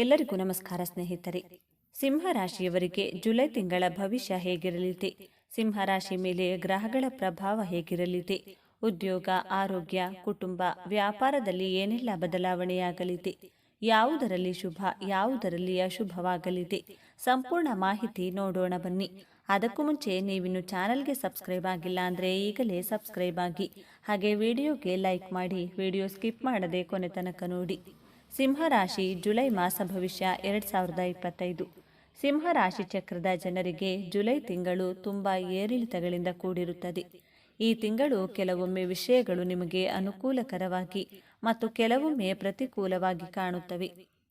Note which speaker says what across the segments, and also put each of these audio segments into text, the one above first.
Speaker 1: ಎಲ್ಲರಿಗೂ ನಮಸ್ಕಾರ ಸ್ನೇಹಿತರೆ. ಸಿಂಹ ರಾಶಿಯವರಿಗೆ ಜುಲೈ ತಿಂಗಳ ಭವಿಷ್ಯ ಹೇಗಿರಲಿದೆ? ಸಿಂಹ ರಾಶಿ ಮೇಲೆ ಗ್ರಹಗಳ ಪ್ರಭಾವ ಹೇಗಿರಲಿದೆ? ಉದ್ಯೋಗ, ಆರೋಗ್ಯ, ಕುಟುಂಬ, ವ್ಯಾಪಾರದಲ್ಲಿ ಏನೆಲ್ಲ ಬದಲಾವಣೆಯಾಗಲಿದೆ? ಯಾವುದರಲ್ಲಿ ಶುಭ, ಯಾವುದರಲ್ಲಿ ಅಶುಭವಾಗಲಿದೆ? ಸಂಪೂರ್ಣ ಮಾಹಿತಿ ನೋಡೋಣ ಬನ್ನಿ. ಅದಕ್ಕೂ ಮುಂಚೆ ನೀವಿನ್ನು ಚಾನಲ್ಗೆ ಸಬ್ಸ್ಕ್ರೈಬ್ ಆಗಿಲ್ಲ ಅಂದರೆ ಈಗಲೇ ಸಬ್ಸ್ಕ್ರೈಬ್ ಆಗಿ. ಹಾಗೆ ವಿಡಿಯೋಗೆ ಲೈಕ್ ಮಾಡಿ, ವಿಡಿಯೋ ಸ್ಕಿಪ್ ಮಾಡದೆ ಕೊನೆ ತನಕ ನೋಡಿ. ಸಿಂಹರಾಶಿ ಜುಲೈ ಮಾಸ ಭವಿಷ್ಯ ಎರಡು ಸಾವಿರದ ಇಪ್ಪತ್ತೈದು. ಸಿಂಹರಾಶಿ ಚಕ್ರದ ಜನರಿಗೆ ಜುಲೈ ತಿಂಗಳು ತುಂಬ ಏರಿಳಿತಗಳಿಂದ ಕೂಡಿರುತ್ತದೆ. ಈ ತಿಂಗಳು ಕೆಲವೊಮ್ಮೆ ವಿಷಯಗಳು ನಿಮಗೆ ಅನುಕೂಲಕರವಾಗಿ ಮತ್ತು ಕೆಲವೊಮ್ಮೆ ಪ್ರತಿಕೂಲವಾಗಿ ಕಾಣುತ್ತವೆ.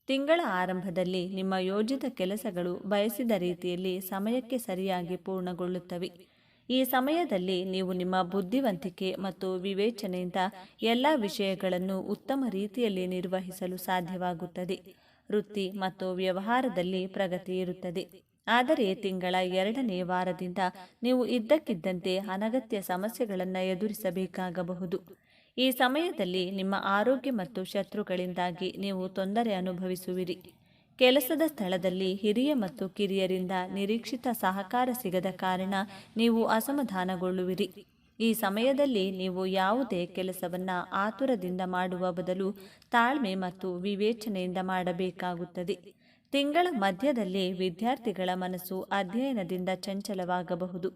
Speaker 1: ತಿಂಗಳ ಆರಂಭದಲ್ಲಿ ನಿಮ್ಮ ಯೋಜಿತ ಕೆಲಸಗಳು ಬಯಸಿದ ರೀತಿಯಲ್ಲಿ ಸಮಯಕ್ಕೆ ಸರಿಯಾಗಿ ಪೂರ್ಣಗೊಳ್ಳುತ್ತವೆ. ಈ ಸಮಯದಲ್ಲಿ ನೀವು ನಿಮ್ಮ ಬುದ್ಧಿವಂತಿಕೆ ಮತ್ತು ವಿವೇಚನೆಯಿಂದ ಎಲ್ಲ ವಿಷಯಗಳನ್ನು ಉತ್ತಮ ರೀತಿಯಲ್ಲಿ ನಿರ್ವಹಿಸಲು ಸಾಧ್ಯವಾಗುತ್ತದೆ. ವೃತ್ತಿ ಮತ್ತು ವ್ಯವಹಾರದಲ್ಲಿ ಪ್ರಗತಿ ಇರುತ್ತದೆ. ಆದರೆ ತಿಂಗಳ ಎರಡನೇ ವಾರದಿಂದ ನೀವು ಇದ್ದಕ್ಕಿದ್ದಂತೆ ಅನಗತ್ಯ ಸಮಸ್ಯೆಗಳನ್ನು ಎದುರಿಸಬೇಕಾಗಬಹುದು. ಈ ಸಮಯದಲ್ಲಿ ನಿಮ್ಮ ಆರೋಗ್ಯ ಮತ್ತು ಶತ್ರುಗಳಿಂದಾಗಿ ನೀವು ತೊಂದರೆ ಅನುಭವಿಸುವಿರಿ. ಕೆಲಸದ ಸ್ಥಳದಲ್ಲಿ ಹಿರಿಯ ಮತ್ತು ಕಿರಿಯರಿಂದ ನಿರೀಕ್ಷಿತ ಸಹಕಾರ ಸಿಗದ ಕಾರಣ ನೀವು ಅಸಮಾಧಾನಗೊಳ್ಳುವಿರಿ. ಈ ಸಮಯದಲ್ಲಿ ನೀವು ಯಾವುದೇ ಕೆಲಸವನ್ನು ಆತುರದಿಂದ ಮಾಡುವ ಬದಲು ತಾಳ್ಮೆ ಮತ್ತು ವಿವೇಚನೆಯಿಂದ ಮಾಡಬೇಕಾಗುತ್ತದೆ. ತಿಂಗಳ ಮಧ್ಯದಲ್ಲಿ ವಿದ್ಯಾರ್ಥಿಗಳ ಮನಸ್ಸು ಅಧ್ಯಯನದಿಂದ ಚಂಚಲವಾಗಬಹುದು.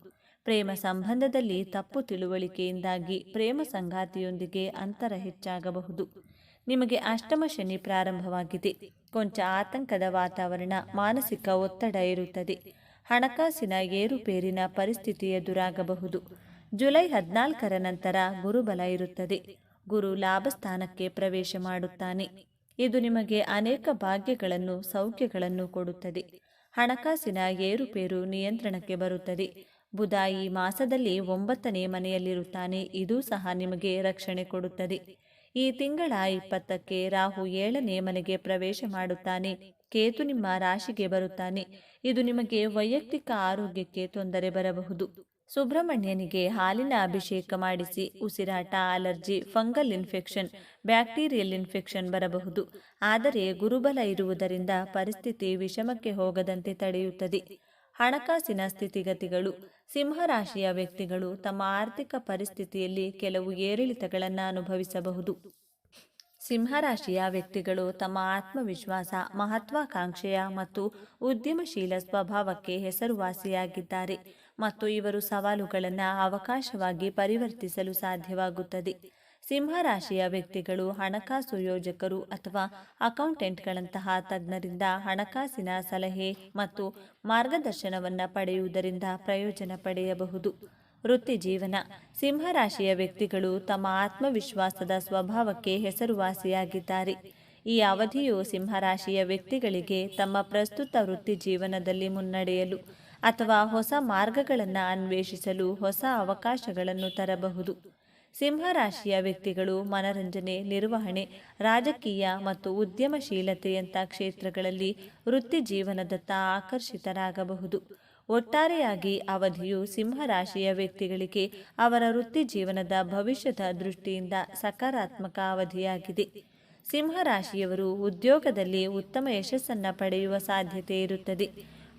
Speaker 1: ಪ್ರೇಮ ಸಂಬಂಧದಲ್ಲಿ ತಪ್ಪು ತಿಳುವಳಿಕೆಯಿಂದಾಗಿ ಪ್ರೇಮ ಸಂಗಾತಿಯೊಂದಿಗೆ ಅಂತರ ಹೆಚ್ಚಾಗಬಹುದು. ನಿಮಗೆ ಅಷ್ಟಮ ಶನಿ ಪ್ರಾರಂಭವಾಗಿದೆ. ಕೊಂಚ ಆತಂಕದ ವಾತಾವರಣ, ಮಾನಸಿಕ ಒತ್ತಡ ಇರುತ್ತದೆ. ಹಣಕಾಸಿನ ಏರುಪೇರಿನ ಪರಿಸ್ಥಿತಿ ಎದುರಾಗಬಹುದು. ಜುಲೈ ಹದಿನಾಲ್ಕರ ನಂತರ ಗುರುಬಲ ಇರುತ್ತದೆ. ಗುರು ಲಾಭಸ್ಥಾನಕ್ಕೆ ಪ್ರವೇಶ ಮಾಡುತ್ತಾನೆ. ಇದು ನಿಮಗೆ ಅನೇಕ ಭಾಗ್ಯಗಳನ್ನು, ಸೌಖ್ಯಗಳನ್ನು ಕೊಡುತ್ತದೆ. ಹಣಕಾಸಿನ ಏರುಪೇರು ನಿಯಂತ್ರಣಕ್ಕೆ ಬರುತ್ತದೆ. ಬುಧ ಈ ಮಾಸದಲ್ಲಿ ಒಂಬತ್ತನೇ ಮನೆಯಲ್ಲಿರುತ್ತಾನೆ. ಇದೂ ಸಹ ನಿಮಗೆ ರಕ್ಷಣೆ ಕೊಡುತ್ತದೆ. ಈ ತಿಂಗಳ ಇಪ್ಪತ್ತಕ್ಕೆ ರಾಹು ಏಳನೇ ಮನೆಗೆ ಪ್ರವೇಶ ಮಾಡುತ್ತಾನೆ. ಕೇತು ನಿಮ್ಮ ರಾಶಿಗೆ ಬರುತ್ತಾನೆ. ಇದು ನಿಮಗೆ ವೈಯಕ್ತಿಕ ಆರೋಗ್ಯಕ್ಕೆ ತೊಂದರೆ ಬರಬಹುದು. ಸುಬ್ರಹ್ಮಣ್ಯನಿಗೆ ಹಾಲಿನ ಅಭಿಷೇಕ ಮಾಡಿಸಿ. ಉಸಿರಾಟ, allergy, fungal infection, bacterial infection ಬರಬಹುದು. ಆದರೆ ಗುರುಬಲ ಇರುವುದರಿಂದ ಪರಿಸ್ಥಿತಿ ವಿಷಮಕ್ಕೆ ಹೋಗದಂತೆ ತಡೆಯುತ್ತದೆ. ಹಣಕಾಸಿನ ಸ್ಥಿತಿಗತಿಗಳು. ಸಿಂಹರಾಶಿಯ ವ್ಯಕ್ತಿಗಳು ತಮ್ಮ ಆರ್ಥಿಕ ಪರಿಸ್ಥಿತಿಯಲ್ಲಿ ಕೆಲವು ಏರಿಳಿತಗಳನ್ನು ಅನುಭವಿಸಬಹುದು. ಸಿಂಹರಾಶಿಯ ವ್ಯಕ್ತಿಗಳು ತಮ್ಮ ಆತ್ಮವಿಶ್ವಾಸ ಮಹತ್ವಾಕಾಂಕ್ಷೆಯ ಮತ್ತು ಉದ್ಯಮಶೀಲ ಸ್ವಭಾವಕ್ಕೆ ಹೆಸರುವಾಸಿಯಾಗಿದ್ದಾರೆ ಮತ್ತು ಇವರು ಸವಾಲುಗಳನ್ನು ಅವಕಾಶವಾಗಿ ಪರಿವರ್ತಿಸಲು ಸಾಧ್ಯವಾಗುತ್ತದೆ. ಸಿಂಹರಾಶಿಯ ವ್ಯಕ್ತಿಗಳು ಹಣಕಾಸು ಯೋಜಕರು ಅಥವಾ ಅಕೌಂಟೆಂಟ್ಗಳಂತಹ ತಜ್ಞರಿಂದ ಹಣಕಾಸಿನ ಸಲಹೆ ಮತ್ತು ಮಾರ್ಗದರ್ಶನವನ್ನು ಪಡೆಯುವುದರಿಂದ ಪ್ರಯೋಜನ ಪಡೆಯಬಹುದು. ವೃತ್ತಿ ಜೀವನ ಸಿಂಹರಾಶಿಯ ವ್ಯಕ್ತಿಗಳು ತಮ್ಮ ಆತ್ಮವಿಶ್ವಾಸದ ಸ್ವಭಾವಕ್ಕೆ ಹೆಸರುವಾಸಿಯಾಗಿದ್ದಾರೆ. ಈ ಅವಧಿಯು ಸಿಂಹರಾಶಿಯ ವ್ಯಕ್ತಿಗಳಿಗೆ ತಮ್ಮ ಪ್ರಸ್ತುತ ವೃತ್ತಿ ಜೀವನದಲ್ಲಿ ಮುನ್ನಡೆಯಲು ಅಥವಾ ಹೊಸ ಮಾರ್ಗಗಳನ್ನು ಅನ್ವೇಷಿಸಲು ಹೊಸ ಅವಕಾಶಗಳನ್ನು ತರಬಹುದು. ಸಿಂಹರಾಶಿಯ ವ್ಯಕ್ತಿಗಳು ಮನರಂಜನೆ, ನಿರ್ವಹಣೆ, ರಾಜಕೀಯ ಮತ್ತು ಉದ್ಯಮಶೀಲತೆಯಂಥ ಕ್ಷೇತ್ರಗಳಲ್ಲಿ ವೃತ್ತಿ ಜೀವನದತ್ತ ಆಕರ್ಷಿತರಾಗಬಹುದು. ಒಟ್ಟಾರೆಯಾಗಿ ಅವಧಿಯು ಸಿಂಹರಾಶಿಯ ವ್ಯಕ್ತಿಗಳಿಗೆ ಅವರ ವೃತ್ತಿ ಜೀವನದ ಭವಿಷ್ಯದ ದೃಷ್ಟಿಯಿಂದ ಸಕಾರಾತ್ಮಕ ಅವಧಿಯಾಗಿದೆ. ಸಿಂಹರಾಶಿಯವರು ಉದ್ಯೋಗದಲ್ಲಿ ಉತ್ತಮ ಯಶಸ್ಸನ್ನು ಪಡೆಯುವ ಸಾಧ್ಯತೆ ಇರುತ್ತದೆ.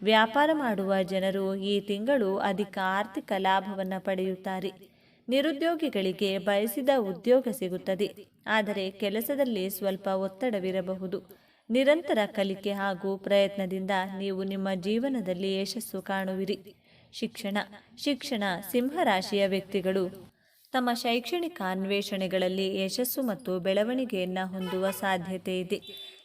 Speaker 1: ವ್ಯಾಪಾರ ಮಾಡುವ ಜನರು ಈ ತಿಂಗಳು ಅಧಿಕ ಆರ್ಥಿಕ ಲಾಭವನ್ನು ಪಡೆಯುತ್ತಾರೆ. ನಿರುದ್ಯೋಗಿಗಳಿಗೆ ಬಯಸಿದ ಉದ್ಯೋಗ ಸಿಗುತ್ತದೆ. ಆದರೆ ಕೆಲಸದಲ್ಲಿ ಸ್ವಲ್ಪ ಒತ್ತಡವಿರಬಹುದು. ನಿರಂತರ ಕಲಿಕೆ ಹಾಗೂ ಪ್ರಯತ್ನದಿಂದ ನೀವು ನಿಮ್ಮ ಜೀವನದಲ್ಲಿ ಯಶಸ್ಸು ಕಾಣುವಿರಿ. ಶಿಕ್ಷಣ ಶಿಕ್ಷಣ, ಸಿಂಹರಾಶಿಯ ವ್ಯಕ್ತಿಗಳು ತಮ್ಮ ಶೈಕ್ಷಣಿಕ ಅನ್ವೇಷಣೆಗಳಲ್ಲಿ ಯಶಸ್ಸು ಮತ್ತು ಬೆಳವಣಿಗೆಯನ್ನು ಹೊಂದುವ ಸಾಧ್ಯತೆ ಇದೆ.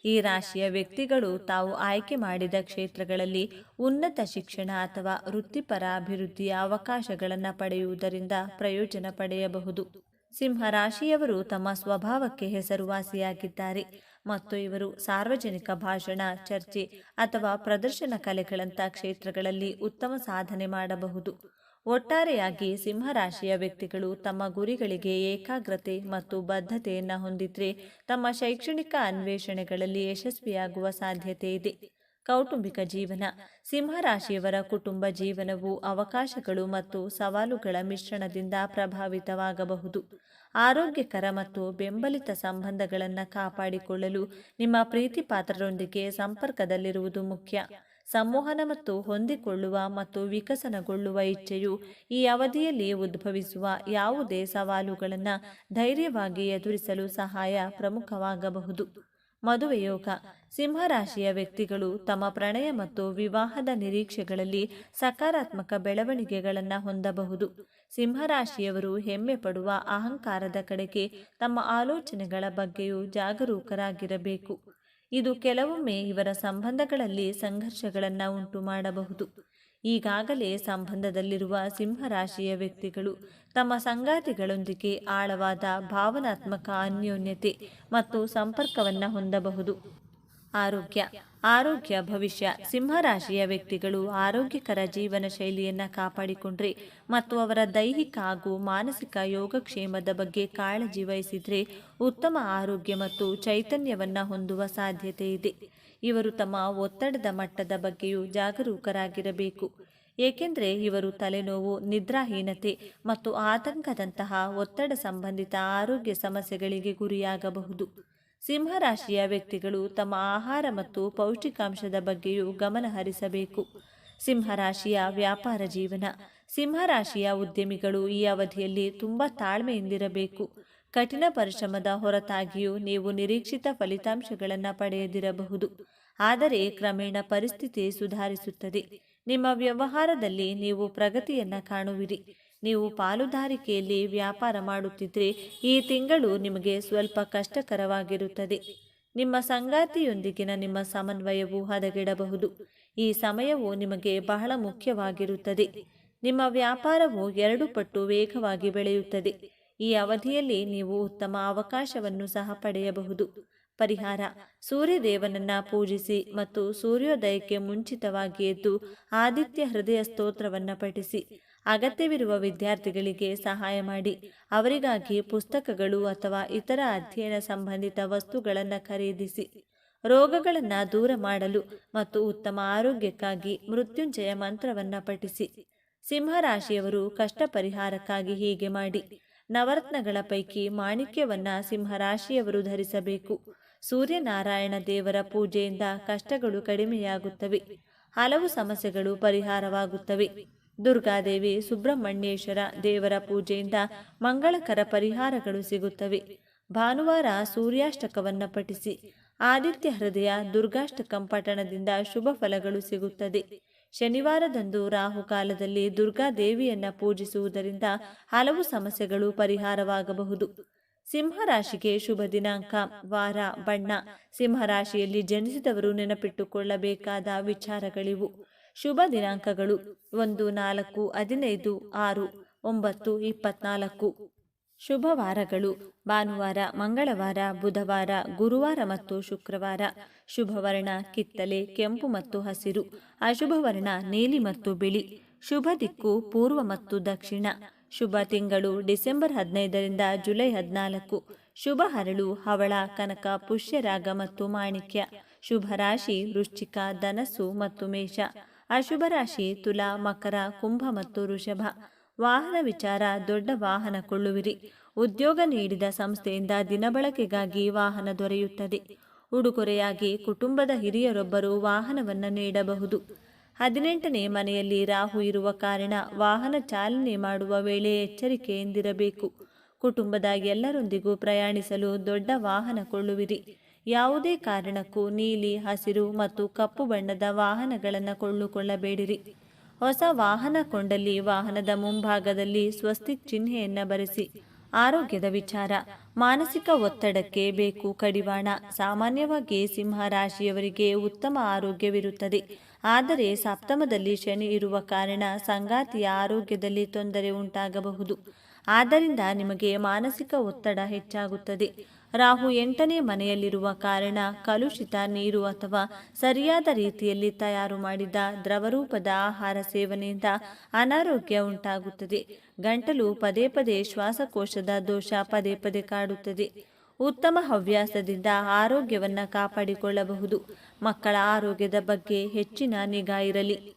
Speaker 1: ಈ ರಾಶಿಯ ವ್ಯಕ್ತಿಗಳು ತಾವು ಆಯ್ಕೆ ಮಾಡಿದ ಕ್ಷೇತ್ರಗಳಲ್ಲಿ ಉನ್ನತ ಶಿಕ್ಷಣ ಅಥವಾ ವೃತ್ತಿಪರ ಅಭಿವೃದ್ಧಿಯ ಅವಕಾಶಗಳನ್ನು ಪಡೆಯುವುದರಿಂದ ಪ್ರಯೋಜನ ಪಡೆಯಬಹುದು. ಸಿಂಹರಾಶಿಯವರು ತಮ್ಮ ಸ್ವಭಾವಕ್ಕೆ ಹೆಸರುವಾಸಿಯಾಗಿದ್ದಾರೆ. ಮತ್ತು ಇವರು ಸಾರ್ವಜನಿಕ ಭಾಷಣ, ಚರ್ಚೆ ಅಥವಾ ಪ್ರದರ್ಶನ ಕಲೆಗಳಂಥ ಕ್ಷೇತ್ರಗಳಲ್ಲಿ ಉತ್ತಮ ಸಾಧನೆ ಮಾಡಬಹುದು. ಒಟ್ಟಾರೆಯಾಗಿ ಸಿಂಹರಾಶಿಯ ವ್ಯಕ್ತಿಗಳು ತಮ್ಮ ಗುರಿಗಳಿಗೆ ಏಕಾಗ್ರತೆ ಮತ್ತು ಬದ್ಧತೆಯನ್ನು ಹೊಂದಿದ್ರೆ ತಮ್ಮ ಶೈಕ್ಷಣಿಕ ಅನ್ವೇಷಣೆಗಳಲ್ಲಿ ಯಶಸ್ವಿಯಾಗುವ ಸಾಧ್ಯತೆ ಇದೆ. ಕೌಟುಂಬಿಕ ಜೀವನ, ಸಿಂಹರಾಶಿಯವರ ಕುಟುಂಬ ಜೀವನವು ಅವಕಾಶಗಳು ಮತ್ತು ಸವಾಲುಗಳ ಮಿಶ್ರಣದಿಂದ ಪ್ರಭಾವಿತವಾಗಬಹುದು. ಆರೋಗ್ಯಕರ ಮತ್ತು ಬೆಂಬಲಿತ ಸಂಬಂಧಗಳನ್ನು ಕಾಪಾಡಿಕೊಳ್ಳಲು ನಿಮ್ಮ ಪ್ರೀತಿಪಾತ್ರರೊಂದಿಗೆ ಸಂಪರ್ಕದಲ್ಲಿರುವುದು ಮುಖ್ಯ. ಸಂವಹನ ಮತ್ತು ಹೊಂದಿಕೊಳ್ಳುವ ಮತ್ತು ವಿಕಸನಗೊಳ್ಳುವ ಇಚ್ಛೆಯು ಈ ಅವಧಿಯಲ್ಲಿ ಉದ್ಭವಿಸುವ ಯಾವುದೇ ಸವಾಲುಗಳನ್ನು ಧೈರ್ಯವಾಗಿ ಎದುರಿಸಲು ಸಹಾಯ ಪ್ರಮುಖವಾಗಬಹುದು. ಮದುವೆಯೋಗ. ಸಿಂಹರಾಶಿಯ ವ್ಯಕ್ತಿಗಳು ತಮ್ಮ ಪ್ರಣಯ ಮತ್ತು ವಿವಾಹದ ನಿರೀಕ್ಷೆಗಳಲ್ಲಿ ಸಕಾರಾತ್ಮಕ ಬೆಳವಣಿಗೆಗಳನ್ನು ಹೊಂದಬಹುದು. ಸಿಂಹರಾಶಿಯವರು ಹೆಮ್ಮೆ ಪಡುವ ಅಹಂಕಾರದ ಕಡೆಗೆ ತಮ್ಮ ಆಲೋಚನೆಗಳ ಬಗ್ಗೆಯೂ ಜಾಗರೂಕರಾಗಿರಬೇಕು. ಇದು ಕೆಲವೊಮ್ಮೆ ಇವರ ಸಂಬಂಧಗಳಲ್ಲಿ ಸಂಘರ್ಷಗಳನ್ನು ಉಂಟು ಮಾಡಬಹುದು. ಈಗಾಗಲೇ ಸಂಬಂಧದಲ್ಲಿರುವ ಸಿಂಹರಾಶಿಯ ವ್ಯಕ್ತಿಗಳು ತಮ್ಮ ಸಂಗಾತಿಗಳೊಂದಿಗೆ ಆಳವಾದ ಭಾವನಾತ್ಮಕ ಅನ್ಯೋನ್ಯತೆ ಮತ್ತು ಸಂಪರ್ಕವನ್ನು ಹೊಂದಬಹುದು. ಆರೋಗ್ಯ. ಆರೋಗ್ಯ, ಭವಿಷ್ಯ. ಸಿಂಹರಾಶಿಯ ವ್ಯಕ್ತಿಗಳು ಆರೋಗ್ಯಕರ ಜೀವನ ಶೈಲಿಯನ್ನು ಕಾಪಾಡಿಕೊಂಡ್ರೆ ಮತ್ತು ಅವರ ದೈಹಿಕ ಹಾಗೂ ಮಾನಸಿಕ ಯೋಗಕ್ಷೇಮದ ಬಗ್ಗೆ ಕಾಳಜಿ ವಹಿಸಿದರೆ ಉತ್ತಮ ಆರೋಗ್ಯ ಮತ್ತು ಚೈತನ್ಯವನ್ನು ಹೊಂದುವ ಸಾಧ್ಯತೆ ಇದೆ. ಇವರು ತಮ್ಮ ಒತ್ತಡದ ಮಟ್ಟದ ಬಗ್ಗೆಯೂ ಜಾಗರೂಕರಾಗಿರಬೇಕು. ಏಕೆಂದರೆ ಇವರು ತಲೆನೋವು, ನಿದ್ರಾಹೀನತೆ ಮತ್ತು ಆತಂಕದಂತಹ ಒತ್ತಡ ಸಂಬಂಧಿತ ಆರೋಗ್ಯ ಸಮಸ್ಯೆಗಳಿಗೆ ಗುರಿಯಾಗಬಹುದು. ಸಿಂಹರಾಶಿಯ ವ್ಯಕ್ತಿಗಳು ತಮ್ಮ ಆಹಾರ ಮತ್ತು ಪೌಷ್ಟಿಕಾಂಶದ ಬಗ್ಗೆಯೂ ಗಮನ ಹರಿಸಬೇಕು. ಸಿಂಹರಾಶಿಯ ವ್ಯಾಪಾರ ಜೀವನ. ಸಿಂಹರಾಶಿಯ ಉದ್ಯಮಿಗಳು ಈ ಅವಧಿಯಲ್ಲಿ ತುಂಬ ತಾಳ್ಮೆಯಿಂದಿರಬೇಕು. ಕಠಿಣ ಪರಿಶ್ರಮದ ಹೊರತಾಗಿಯೂ ನೀವು ನಿರೀಕ್ಷಿತ ಫಲಿತಾಂಶಗಳನ್ನು ಪಡೆಯದಿರಬಹುದು. ಆದರೆ ಕ್ರಮೇಣ ಪರಿಸ್ಥಿತಿ ಸುಧಾರಿಸುತ್ತದೆ. ನಿಮ್ಮ ವ್ಯವಹಾರದಲ್ಲಿ ನೀವು ಪ್ರಗತಿಯನ್ನು ಕಾಣುವಿರಿ. ನೀವು ಪಾಲುದಾರಿಕೆಯಲ್ಲಿ ವ್ಯಾಪಾರ ಮಾಡುತ್ತಿದ್ದರೆ ಈ ತಿಂಗಳು ನಿಮಗೆ ಸ್ವಲ್ಪ ಕಷ್ಟಕರವಾಗಿರುತ್ತದೆ. ನಿಮ್ಮ ಸಂಗಾತಿಯೊಂದಿಗಿನ ನಿಮ್ಮ ಸಮನ್ವಯವು ಹದಗೆಡಬಹುದು. ಈ ಸಮಯವು ನಿಮಗೆ ಬಹಳ ಮುಖ್ಯವಾಗಿರುತ್ತದೆ. ನಿಮ್ಮ ವ್ಯಾಪಾರವು ಎರಡು ಪಟ್ಟು ವೇಗವಾಗಿ ಬೆಳೆಯುತ್ತದೆ. ಈ ಅವಧಿಯಲ್ಲಿ ನೀವು ಉತ್ತಮ ಅವಕಾಶವನ್ನು ಸಹ ಪಡೆಯಬಹುದು. ಪರಿಹಾರ, ಸೂರ್ಯದೇವನನ್ನ ಪೂಜಿಸಿ ಮತ್ತು ಸೂರ್ಯೋದಯಕ್ಕೆ ಮುಂಚಿತವಾಗಿ ಎದ್ದು ಆದಿತ್ಯ ಹೃದಯ ಸ್ತೋತ್ರವನ್ನು ಪಠಿಸಿ. ಅಗತ್ಯವಿರುವ ವಿದ್ಯಾರ್ಥಿಗಳಿಗೆ ಸಹಾಯ ಮಾಡಿ. ಅವರಿಗಾಗಿ ಪುಸ್ತಕಗಳು ಅಥವಾ ಇತರ ಅಧ್ಯಯನ ಸಂಬಂಧಿತ ವಸ್ತುಗಳನ್ನು ಖರೀದಿಸಿ. ರೋಗಗಳನ್ನು ದೂರ ಮಾಡಲು ಮತ್ತು ಉತ್ತಮ ಆರೋಗ್ಯಕ್ಕಾಗಿ ಮೃತ್ಯುಂಜಯ ಮಂತ್ರವನ್ನು ಪಠಿಸಿ. ಸಿಂಹರಾಶಿಯವರು ಕಷ್ಟ ಪರಿಹಾರಕ್ಕಾಗಿ ಹೀಗೆ ಮಾಡಿ. ನವರತ್ನಗಳ ಪೈಕಿ ಮಾಣಿಕ್ಯವನ್ನು ಸಿಂಹರಾಶಿಯವರು ಧರಿಸಬೇಕು. ಸೂರ್ಯನಾರಾಯಣ ದೇವರ ಪೂಜೆಯಿಂದ ಕಷ್ಟಗಳು ಕಡಿಮೆಯಾಗುತ್ತವೆ. ಹಲವು ಸಮಸ್ಯೆಗಳು ಪರಿಹಾರವಾಗುತ್ತವೆ. ದುರ್ಗಾದೇವಿ, ಸುಬ್ರಹ್ಮಣ್ಯೇಶ್ವರ ದೇವರ ಪೂಜೆಯಿಂದ ಮಂಗಳಕರ ಪರಿಹಾರಗಳು ಸಿಗುತ್ತವೆ. ಭಾನುವಾರ ಸೂರ್ಯಾಷ್ಟಕವನ್ನು ಪಠಿಸಿ, ಆದಿತ್ಯ ಹೃದಯ ದುರ್ಗಾಷ್ಟಕಂ ಪಠಣದಿಂದ ಶುಭ ಫಲಗಳು ಸಿಗುತ್ತದೆ. ಶನಿವಾರದಂದು ರಾಹುಕಾಲದಲ್ಲಿ ದುರ್ಗಾದೇವಿಯನ್ನ ಪೂಜಿಸುವುದರಿಂದ ಹಲವು ಸಮಸ್ಯೆಗಳು ಪರಿಹಾರವಾಗಬಹುದು. ಸಿಂಹರಾಶಿಗೆ ಶುಭ ದಿನಾಂಕ, ವಾರ, ಬಣ್ಣ. ಸಿಂಹರಾಶಿಯಲ್ಲಿ ಜನಿಸಿದವರು ನೆನಪಿಟ್ಟುಕೊಳ್ಳಬೇಕಾದ ವಿಚಾರಗಳಿವು. ಶುಭ ದಿನಾಂಕಗಳು. ಒಂದು, ನಾಲ್ಕು, ಹದಿನೈದು, ಆರು, ಒಂಬತ್ತು, ಇಪ್ಪತ್ನಾಲ್ಕು. ಶುಭ ವಾರಗಳು. ಭಾನುವಾರ, ಮಂಗಳವಾರ, ಬುಧವಾರ, ಗುರುವಾರ ಮತ್ತು ಶುಕ್ರವಾರ. ಶುಭವರ್ಣ ಕಿತ್ತಲೆ, ಕೆಂಪು ಮತ್ತು ಹಸಿರು. ಅಶುಭವರ್ಣ ನೀಲಿ ಮತ್ತು ಬಿಳಿ. ಶುಭ ದಿಕ್ಕು, ಪೂರ್ವ ಮತ್ತು ದಕ್ಷಿಣ. ಶುಭ ತಿಂಗಳು, ಡಿಸೆಂಬರ್ ಹದಿನೈದರಿಂದ ಜುಲೈ ಹದಿನಾಲ್ಕು. ಶುಭ ಹರಳು, ಹವಳ, ಕನಕ, ಪುಷ್ಯರಾಗ ಮತ್ತು ಮಾಣಿಕ್ಯ. ಶುಭ ರಾಶಿ, ವೃಶ್ಚಿಕ, ಧನಸ್ಸು ಮತ್ತು ಮೇಷ. ಅಶುಭ ರಾಶಿ, ತುಲಾ, ಮಕರ, ಕುಂಭ ಮತ್ತು ವೃಷಭ. ವಾಹನ ವಿಚಾರ, ದೊಡ್ಡ ವಾಹನ ಕೊಳ್ಳುವಿರಿ. ಉದ್ಯೋಗ ನೀಡಿದ ಸಂಸ್ಥೆಯಿಂದ ದಿನಬಳಕೆಗಾಗಿ ವಾಹನ ದೊರೆಯುತ್ತದೆ. ಉಡುಗೊರೆಯಾಗಿ ಕುಟುಂಬದ ಹಿರಿಯರೊಬ್ಬರು ವಾಹನವನ್ನು ನೀಡಬಹುದು. ಹದಿನೆಂಟನೇ ಮನೆಯಲ್ಲಿ ರಾಹು ಇರುವ ಕಾರಣ ವಾಹನ ಚಾಲನೆ ಮಾಡುವ ವೇಳೆ ಎಚ್ಚರಿಕೆಯಿಂದಿರಬೇಕು. ಕುಟುಂಬದ ಎಲ್ಲರೊಂದಿಗೂ ಪ್ರಯಾಣಿಸಲು ದೊಡ್ಡ ವಾಹನ ಕೊಳ್ಳುವಿರಿ. ಯಾವುದೇ ಕಾರಣಕ್ಕೂ ನೀಲಿ, ಹಸಿರು ಮತ್ತು ಕಪ್ಪು ಬಣ್ಣದ ವಾಹನಗಳನ್ನು ಕೊಳ್ಳುಕೊಳ್ಳಬೇಡಿರಿ. ಹೊಸ ವಾಹನ ಕೊಂಡಲ್ಲಿ ವಾಹನದ ಮುಂಭಾಗದಲ್ಲಿ ಸ್ವಸ್ತಿಕ್ ಚಿಹ್ನೆಯನ್ನು ಬರೆಸಿ. ಆರೋಗ್ಯದ ವಿಚಾರ, ಮಾನಸಿಕ ಒತ್ತಡಕ್ಕೆ ಬೇಕು ಕಡಿವಾಣ. ಸಾಮಾನ್ಯವಾಗಿ ಸಿಂಹ ರಾಶಿಯವರಿಗೆ ಉತ್ತಮ ಆರೋಗ್ಯವಿರುತ್ತದೆ. ಆದರೆ ಸಪ್ತಮದಲ್ಲಿ ಶನಿ ಇರುವ ಕಾರಣ ಸಂಗಾತಿಯ ಆರೋಗ್ಯದಲ್ಲಿ ತೊಂದರೆ ಉಂಟಾಗಬಹುದು. ಆದ್ದರಿಂದ ನಿಮಗೆ ಮಾನಸಿಕ ಒತ್ತಡ ಹೆಚ್ಚಾಗುತ್ತದೆ. ರಾಹು ಎಂಟನೇ ಮನೆಯಲ್ಲಿರುವ ಕಾರಣ ಕಲುಷಿತ ನೀರು ಅಥವಾ ಸರಿಯಾದ ರೀತಿಯಲ್ಲಿ ತಯಾರು ಮಾಡಿದ ದ್ರವರೂಪದ ಆಹಾರ ಸೇವನೆಯಿಂದ ಅನಾರೋಗ್ಯ ಉಂಟಾಗುತ್ತದೆ. ಗಂಟಲು ಪದೇ ಪದೇ ಶ್ವಾಸಕೋಶದ ದೋಷ ಪದೇ ಪದೇ ಕಾಡುತ್ತದೆ. ಉತ್ತಮ ಹವ್ಯಾಸದಿಂದ ಆರೋಗ್ಯವನ್ನು ಕಾಪಾಡಿಕೊಳ್ಳಬಹುದು. ಮಕ್ಕಳ ಆರೋಗ್ಯದ ಬಗ್ಗೆ ಹೆಚ್ಚಿನ ನಿಗಾ ಇರಲಿ.